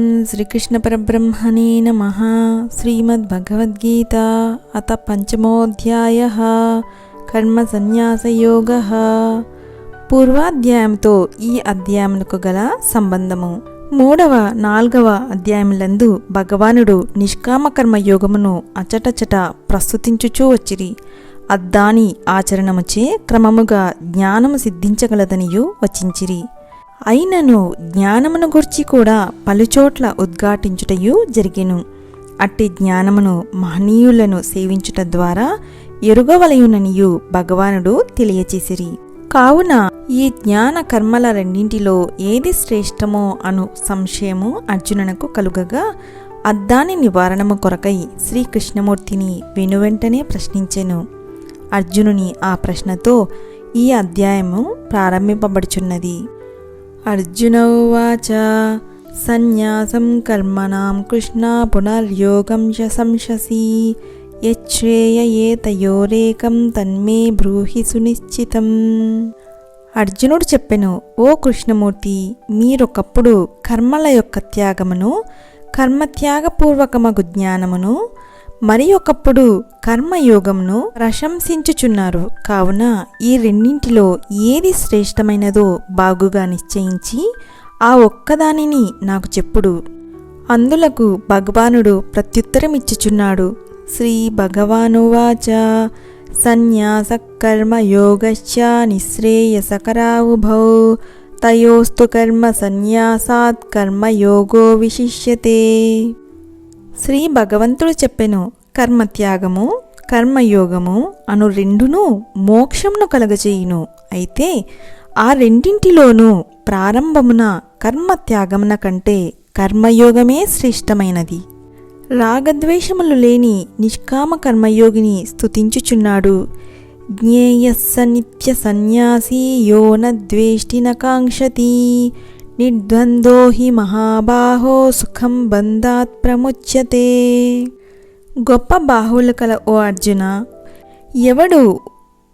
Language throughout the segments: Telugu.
ఓం శ్రీకృష్ణ పరబ్రహ్మణే నమ శ్రీమద్భగవద్గీత అత పంచమోధ్యాయ కర్మ సన్యాసయోగ పూర్వాధ్యాయంతో ఈ అధ్యాయములకు గల సంబంధము. మూడవ నాల్గవ అధ్యాయములందు భగవానుడు నిష్కామకర్మ యోగమును అచటచట ప్రస్తుతించుచూ వచ్చిరి. అద్దాని ఆచరణముచే క్రమముగా జ్ఞానము సిద్ధించగలదనియు వచించిరి. అయినను జ్ఞానమును గుర్చి కూడా పలుచోట్ల ఉద్ఘాటించుటయు జరిగెను. అట్టి జ్ఞానమును మహనీయులను సేవించుట ద్వారా ఎరుగవలయుననియు భగవానుడు తెలియచేసిరి. కావున ఈ జ్ఞాన కర్మల రెండింటిలో ఏది శ్రేష్టమో అను సంశయము అర్జునునకు కలుగగా అద్దాని నివారణము కొరకై శ్రీకృష్ణమూర్తిని వెనువెంటనే ప్రశ్నించెను. అర్జునుని ఆ ప్రశ్నతో ఈ అధ్యాయము ప్రారంభింపబడుచున్నది. అర్జున ఉవాచ సన్యాసం కర్మణాం కృష్ణ పునర్యోగం చ సంశసి యచ్ఛ్రేయేతయోరేకం తన్మే బ్రూహి సునిశ్చితం అర్జునుడు చెప్పెను ఓ కృష్ణమూర్తి మీరొకప్పుడు కర్మల యొక్క త్యాగమును కర్మత్యాగపూర్వకమగు జ్ఞానమును మరి ఒకప్పుడు కర్మయోగంను ప్రశంసించుచున్నారు. కావున ఈ రెండింటిలో ఏది శ్రేష్టమైనదో బాగుగా నిశ్చయించి ఆ ఒక్కదానిని నాకు చెప్పుడు. అందులకు భగవానుడు ప్రత్యుత్తరమిచ్చుచున్నాడు. శ్రీ భగవానువాచ సన్యాస కర్మయోగశ్చ నిశ్రేయసకరావుభౌ తయోస్తు కర్మ సన్యాసాత్ కర్మయోగో విశిష్యతే. శ్రీ భగవంతుడు చెప్పెను కర్మత్యాగము కర్మయోగము అను రెండును మోక్షమును కలగజేయును. అయితే ఆ రెండింటిలోనూ ప్రారంభమున కర్మత్యాగమున కంటే కర్మయోగమే శ్రేష్టమైనది. రాగద్వేషములు లేని నిష్కామ కర్మయోగిని స్థుతించుచున్నాడు జ్ఞేయస్స నిత్య సన్యాసి యో నద్వేష్టి నకాంక్షతి నిర్ద్వందో హి మహాబాహో సుఖం బంధాత్ ప్రముచ్యతే గొప్ప బాహువులు కల ఓ అర్జున ఎవడు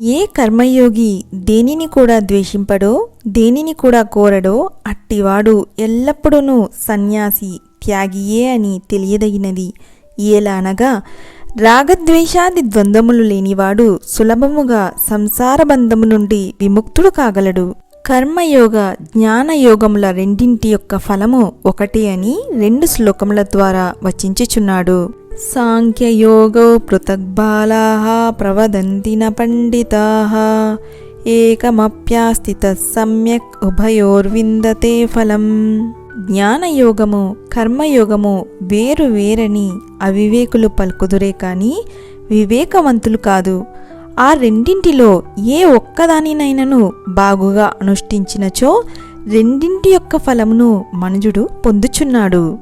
ఏ కర్మయోగి దేనిని కూడా ద్వేషింపడో దేనిని కూడా కోరడో అట్టివాడు ఎల్లప్పుడూ సన్యాసి త్యాగియే అని తెలియదగినది ఎలా అనగా రాగద్వేషాది ద్వంద్వములు లేనివాడు సులభముగా సంసార బంధము నుండి విముక్తుడు కాగలడు కర్మయోగ జ్ఞానయోగముల రెండింటి యొక్క ఫలము ఒకటి అని రెండు శ్లోకముల ద్వారా వచించుచున్నాడు. సాంఖ్యయోగో పృథగ్బాలా ప్రవదంతి న పండితా ఏకమప్యాస్థిత సమ్యక్ ఉభయోర్విందతే ఫలం. జ్ఞానయోగము కర్మయోగము వేరు వేరని అవివేకులు పలుకుదురే కాని వివేకవంతులు కాదు. ఆ రెండింటిలో ఏ ఒక్కదానినైనను బాగుగా అనుష్ఠించినచో రెండింటి యొక్క ఫలమును మనుజుడు పొందుచున్నాడు.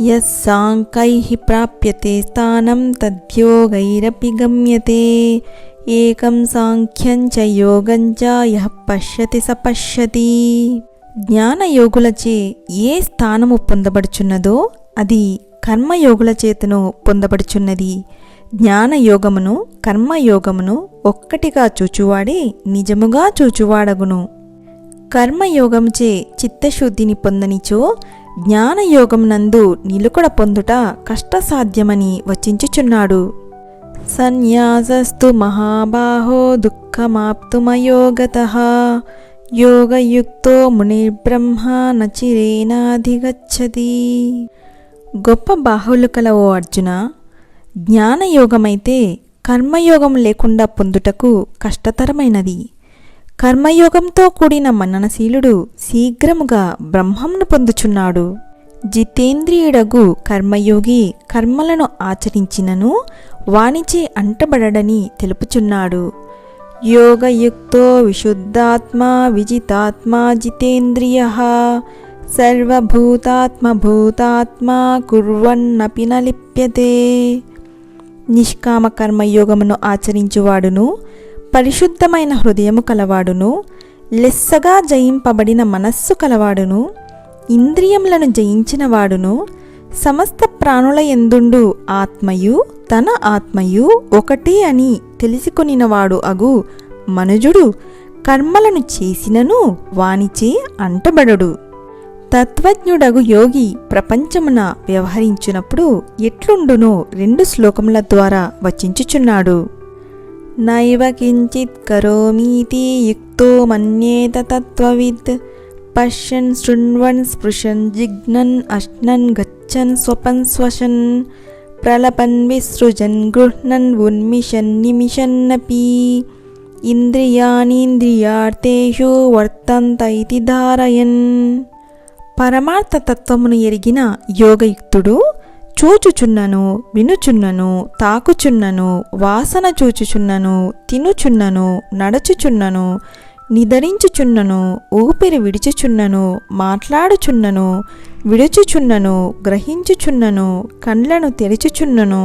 యస్సాంకై ప్రాప్యతే స్థానం తద్యోగైరపి గమ్యతే ఏకం సాంఖ్యం చ యోగం చ యః పశ్యతి స పశ్యతి. జ్ఞానయోగులచే ఏ స్థానము పొందబడుచున్నదో అది కర్మయోగుల చేతను పొందబడుచున్నది. జ్ఞానయోగమును కర్మయోగమును ఒక్కటిగా చూచువాడే నిజముగా చూచువాడగును. కర్మయోగముచే చిత్తశుద్ధిని పొందనిచో జ్ఞానయోగమునందు నిలుకడ పొందుట కష్టసాధ్యమని వచించుచున్నాడు. సన్యాసస్తు మహాబాహో దుఃఖమాప్తుమయోగత యోగయుక్తో మునిర్బ్రహ్మ నచిరేనాధిగచ్చతి. గొప్ప బాహులు కల ఓ అర్జున జ్ఞానయోగమైతే కర్మయోగం లేకుండా పొందుటకు కష్టతరమైనది. కర్మయోగంతో కూడిన మననశీలుడు శీఘ్రముగా బ్రహ్మంను పొందుచున్నాడు. జితేంద్రియుడగు కర్మయోగి కర్మలను ఆచరించినను వాణిచే అంటబడడని తెలుపుచున్నాడు. యోగయుక్తో విశుద్ధాత్మా విజితాత్మా జితేంద్రియ సర్వభూతాత్మభూతాత్మా కుర్వన్నపి నలిప్యతే నిష్కామ కర్మయోగమును ఆచరించువాడును పరిశుద్ధమైన హృదయము కలవాడును లెస్సగా జయింపబడిన మనస్సు కలవాడును ఇంద్రియములను జయించినవాడును సమస్త ప్రాణుల ఎందుండు ఆత్మయు తన ఆత్మయు ఒకటే అని తెలిసికొనినవాడు అగు మనుజుడు కర్మలను చేసినను వానిచే అంటబడడు. తత్వజ్ఞుడగు యోగి ప్రపంచమున వ్యవహరించినప్పుడు ఎట్లుండునో రెండు శ్లోకముల ద్వారా వచించుచున్నాడు. నైవ కించిత్ కరోమీతి యుక్తో మన్యేత తత్వవిత్ పశ్యన్ శృణ్వన్ స్పృశన్ జిగ్నన్ అశ్నన్ గచ్చన్ స్వపన్ స్వశన్ ప్రలపన్ విసృజన్ గృహ్ణన్ ఉన్మిషన్ నిమిషన్నపి ఇంద్రియాణీంద్రియార్థేషు వర్తంత ఇది ధారయన్. పరమార్థ తత్వమును ఎరిగిన యోగయుక్తుడు చూచుచున్నను వినుచున్నను తాకుచున్నను వాసన చూచుచున్నను తినుచున్నను నడచుచున్నను నిదరించుచున్నను ఊపిరి విడిచుచున్నను మాట్లాడుచున్నను విడుచుచున్నను గ్రహించుచున్నను కండ్లను తెరిచుచున్నను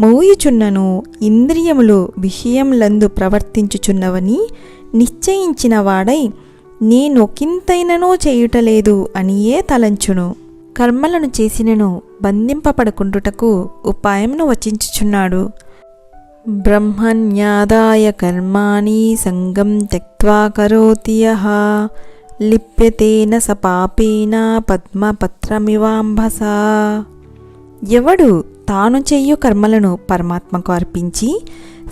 మోయుచున్నను ఇంద్రియములు విషయంలందు ప్రవర్తించుచున్నవని నిశ్చయించిన వాడై నేనొకింతైననో చేయుటలేదు అనియే తలంచును. కర్మలను చేసినను బంధింపబడకుండుటకు ఉపాయమును వచించుచున్నాడు. బ్రహ్మణ్యాదాయ కర్మాణి సంగం త్యక్వా కరోతి లిప్యతేన స పాపేన ఎవడు తాను చేయు కర్మలను పరమాత్మకు అర్పించి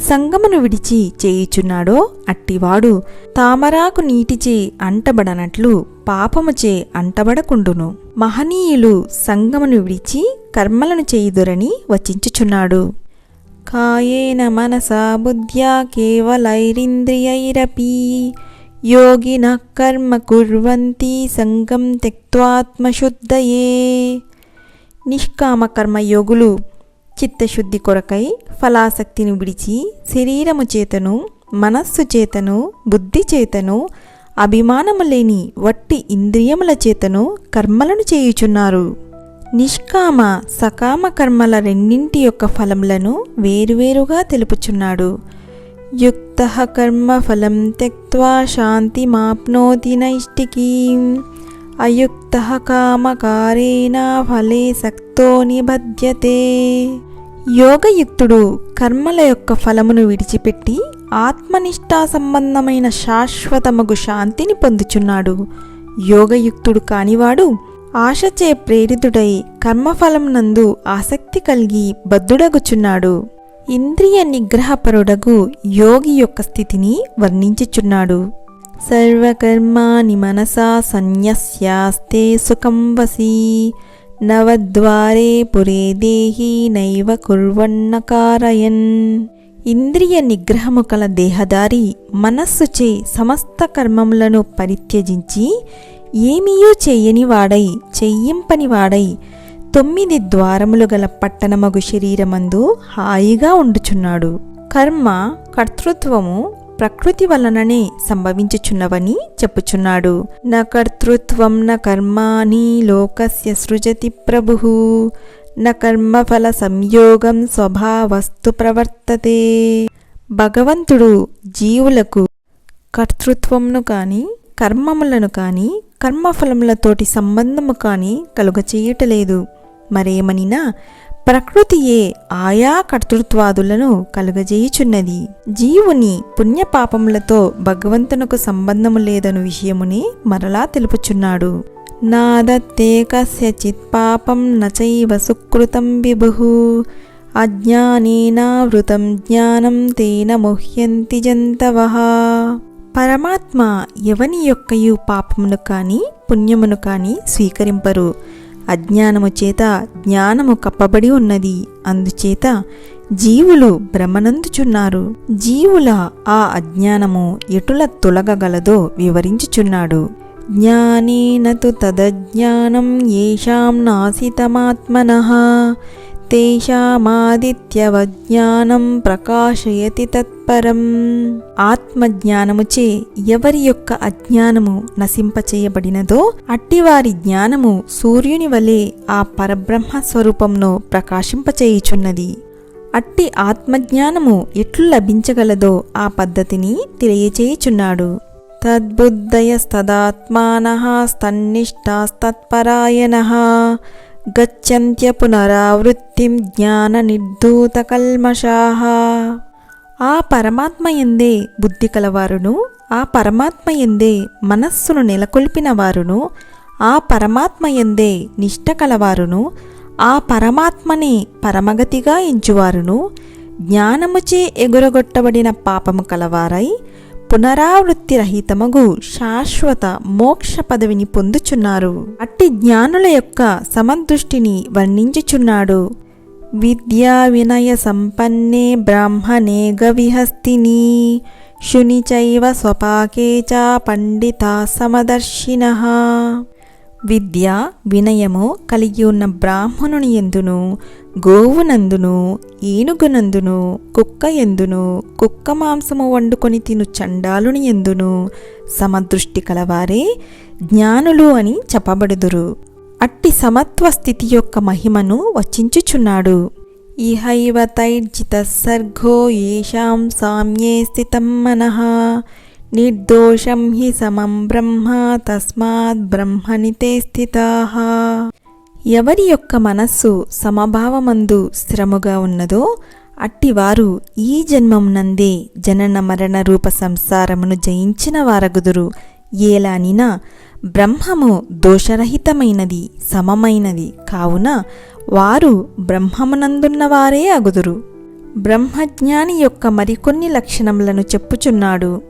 సంగమును విడిచి చేయుచున్నాడో అట్టివాడు తామరాకు నీటిచే అంటబడనట్లు పాపముచే అంటబడకుండును. మహనీయులు సంగమును విడిచి కర్మలను చేయుదురని వచించుచున్నాడు. కాయేన మనసా బుద్ధ్యా కేవలైరింద్రియైరపీ. యోగిన కర్మ కుర్వంతి సంగం త్యక్త్వాత్మశుద్ధయే. నిష్కామ కర్మయోగులు చిత్తశుద్ధి కొరకై ఫలాసక్తిని విడిచి శరీరము చేతను మనస్సు చేతను బుద్ధి చేతను అభిమానము లేని వట్టి ఇంద్రియముల చేతను కర్మలను చేయుచున్నారు. నిష్కామ సకామ కర్మల రెండింటి యొక్క ఫలములను వేరువేరుగా తెలుపుచున్నాడు. యుక్త కర్మ ఫలం త్యక్వా శాంతిమాప్నోతి నైష్టికీం. అయుక్త కామకారేణ ఫలే సక్తో నిబధ్యతే. యోగయుక్తుడు కర్మల యొక్క ఫలమును విడిచిపెట్టి ఆత్మనిష్టా సంబంధమైన శాశ్వతమగు శాంతిని పొందుచున్నాడు. యోగయుక్తుడు కానివాడు ఆశచే ప్రేరితుడై కర్మఫలమునందు ఆసక్తి కలిగి బద్ధుడగుచున్నాడు. ఇంద్రియ నిగ్రహపరుడగు యోగి యొక్క స్థితిని వర్ణించుచున్నాడు. సర్వకర్మాని మనసా సన్యస్యాస్తే సుఖం వసీ. నవద్వారే పురే దేహి నైవ కుర్వన్న కారయన్ ఇంద్రియ నిగ్రహము కల దేహదారి మనస్సుచే సమస్త కర్మములను పరిత్యజించి ఏమీయూ చెయ్యని వాడై చెయ్యింపని వాడై తొమ్మిది ద్వారములు గల పట్టణమగు శరీరమందు హాయిగా ఉండుచున్నాడు. కర్మ కర్తృత్వము ప్రకృతి వలననే సంభవించుచున్నవని చెప్పుచున్నాడు. న కర్తృత్వం న కర్మాని లోకస్య సృజతి ప్రభు. న కర్మఫల సంయోగం స్వభావస్తు ప్రవర్తతే. భగవంతుడు జీవులకు కర్తృత్వంను కాని కర్మములను కాని కర్మఫలములతోటి సంబంధము కాని కలుగచేయటలేదు. మరేమనినా ప్రకృతియే ఆయా కర్తృత్వాదులను కలుగజేయుచున్నది. జీవుని పుణ్యపాపములతో భగవంతునకు సంబంధము లేదను విషయముని మరలా తెలుపుచున్నాడు. నాదత్తే కస్యచిత్ పాపం నచైవ సుకృతం విభు అజ్ఞానేనావృతం జ్ఞానం తేన ముహ్యంతి జంతవ. పరమాత్మ ఎవని యొక్కయు పాపమును కాని పుణ్యమును కాని స్వీకరింపరు. అజ్ఞానము చేత జ్ఞానము కప్పబడి ఉన్నది. అందుచేత జీవులు భ్రమనందుచున్నారు. జీవుల ఆ అజ్ఞానము ఎటుల తొలగగలదో వివరించుచున్నాడు. జ్ఞానేన తు తదజ్ఞానం ఏషాం నాసితమాత్మన తేషామాదిత్యవజ్ఞానం ప్రకాశయతి తత్పరం. ఆత్మజ్ఞానముచే ఎవరి యొక్క అజ్ఞానము నశింపచేయబడినదో అట్టివారి జ్ఞానము సూర్యుని వలె ఆ పరబ్రహ్మ స్వరూపంను ప్రకాశింపచేయుచున్నది. అట్టి ఆత్మజ్ఞానము ఎట్లు లభించగలదో ఆ పద్ధతిని తెలియచేయుచున్నాడు. తద్బుద్ధయస్తదాత్మాన స్తన్నిష్టాస్తత్పరాయణ గచ్చంత్య పునరావృత్తిం జ్ఞాన నిర్ధూత కల్మషాహ ఆ పరమాత్మ ఎందే బుద్ధి కలవారును ఆ పరమాత్మ ఎందే మనస్సును నెలకొల్పిన వారును ఆ పరమాత్మ ఎందే నిష్ట కలవారును ఆ పరమాత్మని పరమగతిగా ఎంచువారును జ్ఞానముచే ఎగురగొట్టబడిన పాపము కలవారై పునరావృత్తి రహితమగు శాశ్వత మోక్ష పదవిని పొందుచున్నారు. అట్టి జ్ఞానుల యొక్క సమదృష్టిని వర్ణించుచున్నాడు. విద్యా వినయ సంపన్నే బ్రాహ్మణే గవిహస్తిని శునిచైవ స్వపాకే చ పండిత సమదర్శిన. విద్య వినయము కలిగి ఉన్న బ్రాహ్మణుని ఎందును గోవునందును ఏనుగునందును కుక్క ఎందును కుక్క మాంసము వండుకొని తిను చండాలుని ఎందును సమదృష్టి కలవారే జ్ఞానులు అని చెప్పబడుదురు. అట్టి సమత్వ స్థితి యొక్క మహిమను వచించుచున్నాడు. ఇహైవ తైర్జిత సర్గో ఏషాం సామ్యే స్థితం మనః. నిర్దోషం హి సమం బ్రహ్మ తస్మాత్ బ్రహ్మనితే స్థితాః ఎవరి యొక్క మనస్సు సమభావమందు స్థిరముగా ఉన్నదో అట్టివారు ఈ జన్మమునందే జనన మరణ రూప సంసారమును జయించిన వారగుదురు. ఏలానినా బ్రహ్మము దోషరహితమైనది సమమైనది కావున వారు బ్రహ్మమునందున్నవారే అగుదురు. బ్రహ్మజ్ఞాని యొక్క మరికొన్ని లక్షణములను చెప్పుచున్నాడు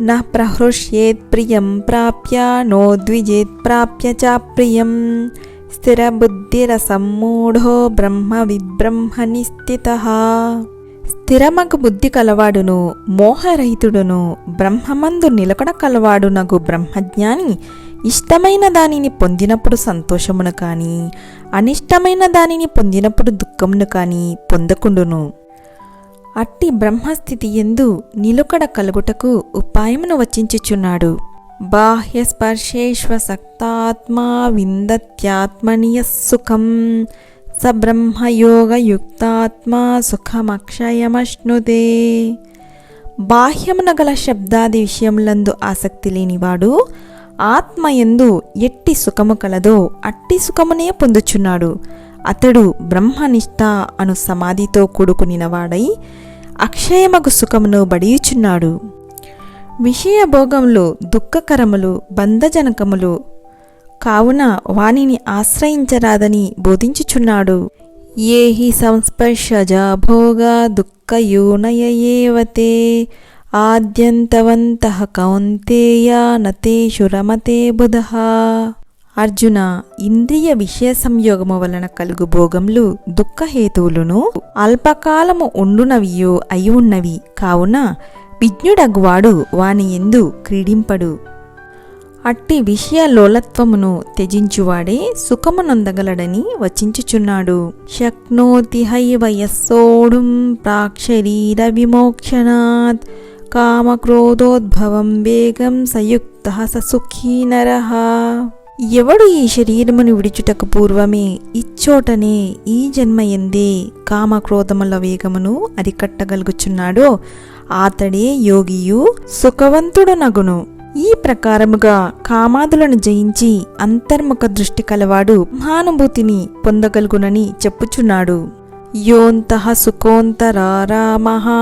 న ప్రహృష్యేత్ ప్రియం ప్రాప్య నోద్విజేత్ ప్రాప్య చ ప్రియం స్థిరబుద్ధిరసమ్మూఢో బ్రహ్మ విబ్రహ్మని స్థిత స్థిరమగు బుద్ధి కలవాడును మోహరహితుడును బ్రహ్మమందు నిలకడ కలవాడునగు బ్రహ్మజ్ఞాని ఇష్టమైన దానిని పొందినప్పుడు సంతోషమును కానీ అనిష్టమైన దానిని పొందినప్పుడు దుఃఖమును కానీ పొందకుండును. అట్టి బ్రహ్మస్థితి ఎందు నిలుకడ కలుగుటకు ఉపాయమును వచించుచున్నాడు. బాహ్యస్పర్శేష్వసక్తాత్మా విందత్యాత్మనియ సుఖం. సబ్రహ్మయోగ బ్రహ్మయోగయుక్తాత్మా సుఖమక్షయమశ్నుతే. బాహ్యమున గల శబ్దాది విషయములందు ఆసక్తి లేనివాడు ఆత్మయందు ఎట్టి సుఖము కలదో అట్టి సుఖమునే పొందుచున్నాడు. అతడు బ్రహ్మనిష్ట అను సమాధితో కూడుకునినవాడై అక్షయమగు సుఖమును బడియుచున్నాడు. విషయభోగంలో దుఃఖకరములు బంధజనకములు కావున వానిని ఆశ్రయించరాదని బోధించుచున్నాడు. ఏ హి సంస్పర్శజా భోగా దుఃఖయోనయేవతే ఆద్యంతవంత కౌంతేయా నతేషురమతే బుధ. అర్జున ఇంద్రియ విషయ సంయోగము వలన కలుగు భోగములు దుఃఖహేతువులను అల్పకాలము ఉండునవియో అయి ఉన్నవి. కావున విజ్ఞుడగువాడు వాని ఎందు క్రీడింపడు. అట్టి విషయ లోలత్వమును త్యజించువాడే సుఖమునందగలడని వచించుచున్నాడు. శక్నోతి హైవయస్సోఢుం ప్రాక్షరీర విమోక్షణాత్ కామక్రోధోద్భవం వేగం సయుక్త ససుఖీ నరహ ఎవడు ఈ శరీరమును విడిచుటకు పూర్వమే ఇచ్చోటనే ఈ జన్మ ఎందే కామక్రోధముల వేగమును అరికట్టగలుగుచున్నాడో అతడే యోగియు సుఖవంతుడు నగును ఈ ప్రకారముగా కామాదులను జయించి అంతర్ముఖ దృష్టి కలవాడు మహానుభూతిని పొందగలుగునని చెప్పుచున్నాడు. యోంతః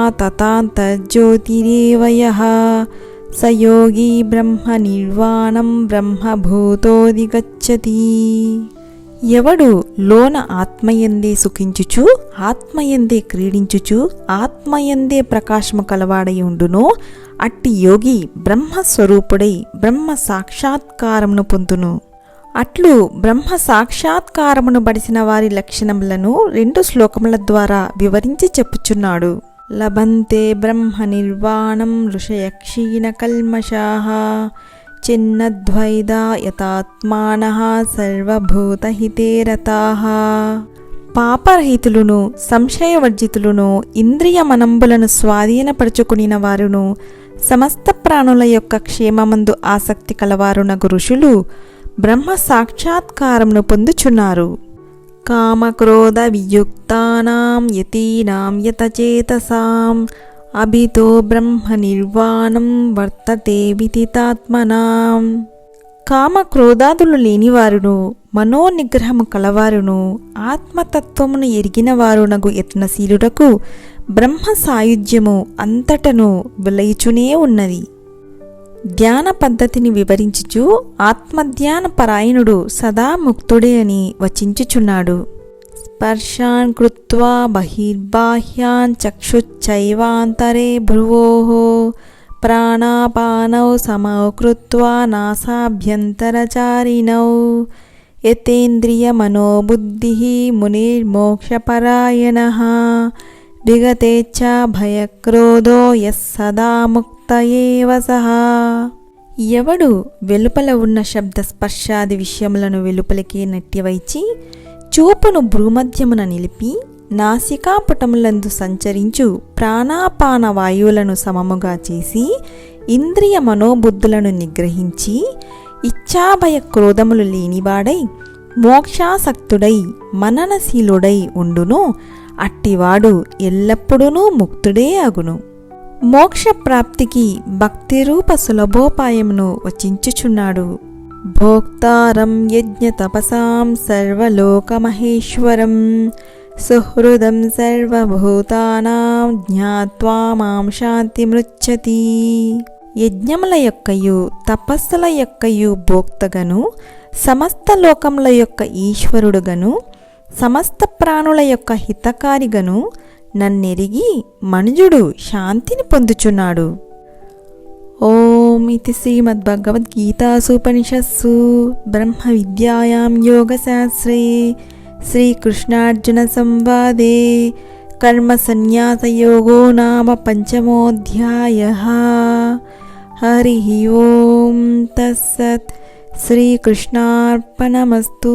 తథాంత జ్యోతిరేవయ స యోగి బ్రహ్మ నిర్వాణం బ్రహ్మభూతోదిగచ్చతి ఎవడు లోన ఆత్మయందే సుఖించుచు ఆత్మయందే క్రీడించుచు ఆత్మయందే ప్రకాశము కలవాడై ఉండునో అట్టి యోగి బ్రహ్మస్వరూపుడై బ్రహ్మ సాక్షాత్కారమును పొందును. అట్లు బ్రహ్మ సాక్షాత్కారమును బడిసిన వారి లక్షణములను రెండు శ్లోకముల ద్వారా వివరించి చెప్పుచున్నాడు. లభంతే బ్రహ్మ నిర్వాణం ఋషయక్షీణ కల్మషాః చిన్నద్వైదా యతాత్మాన సర్వభూతహితే రతాః పాపరహితులను సంశయవర్జితులను ఇంద్రియ మనంబులను స్వాధీనపరుచుకునిన వారును సమస్త ప్రాణుల యొక్క క్షేమమందు ఆసక్తి కలవారునగు ఋషులు బ్రహ్మ సాక్షాత్కారమును పొందుచున్నారు. కామక్రోధ వియుక్తానాం యతీనాం యతచేతసాం అభితో బ్రహ్మ నిర్వాణం వర్తతే విదితాత్మనాం కామక్రోధాదులు లేనివారును మనోనిగ్రహము కలవారును ఆత్మతత్వమును ఎరిగిన వారునగు యత్నశీలుడకు బ్రహ్మ సాయుధ్యము అంతటను విలయిచునే ఉన్నది. ధ్యాన పద్ధతిని వివరించుచు ఆత్మధ్యాన పరాయణుడు సదా ముక్తుడే అని వచించుచున్నాడు. స్పర్శాన్ కృత్వా బహిర్బాహ్యాన్ చక్షుచ్చైవాంతరే భ్రువోః ప్రాణాపానౌ సమౌ కృత్వా నాసాభ్యంతరచారిణౌ. యతేంద్రియమనోబుద్ధిः మునిర్మోక్షపరాయణः. విగతేచ్ఛా భయక్రోధో యः సదా ముక్త ఏవ ఎవడు వెలుపల ఉన్న శబ్ద స్పర్శాది విషయములను వెలుపలికి నెట్టివైచి చూపును భ్రూమధ్యమున నిలిపి నాసికాపుటములందు సంచరించు ప్రాణాపాన వాయువులను సమముగా చేసి ఇంద్రియ మనోబుద్ధులను నిగ్రహించి ఇచ్ఛాభయ క్రోధములు లేనివాడై మోక్షాసక్తుడై మననశీలుడై ఉండును. అట్టివాడు ఎల్లప్పుడూ ముక్తుడే అగును. మోక్షప్రాప్తికి భక్తిరూప సులభోపాయమును వచించుచున్నాడు. భోక్తారం యజ్ఞ తపసాం సర్వలోకమహేశ్వరం. సుహృదం సర్వభూతానాం జ్ఞాత్వా మాం శాంతిమృచ్చతి యజ్ఞముల యొక్కయు తపస్సుల యొక్కయు భోక్తగను సమస్త లోకముల యొక్క ఈశ్వరుడుగను సమస్త ప్రాణుల యొక్క హితకారిగను నన్నెరిగి మనుజుడు శాంతిని పొందుచున్నాడు. ఓం ఇది శ్రీమద్భగవద్గీతాసూపనిషత్సు బ్రహ్మ విద్యాయాం యోగశాస్త్రే శ్రీకృష్ణార్జున సంవాదే కర్మసన్యాసయోగో నామ పంచమోధ్యాయ. హరి ఓం తస్సత్ శ్రీకృష్ణార్పణమస్తు.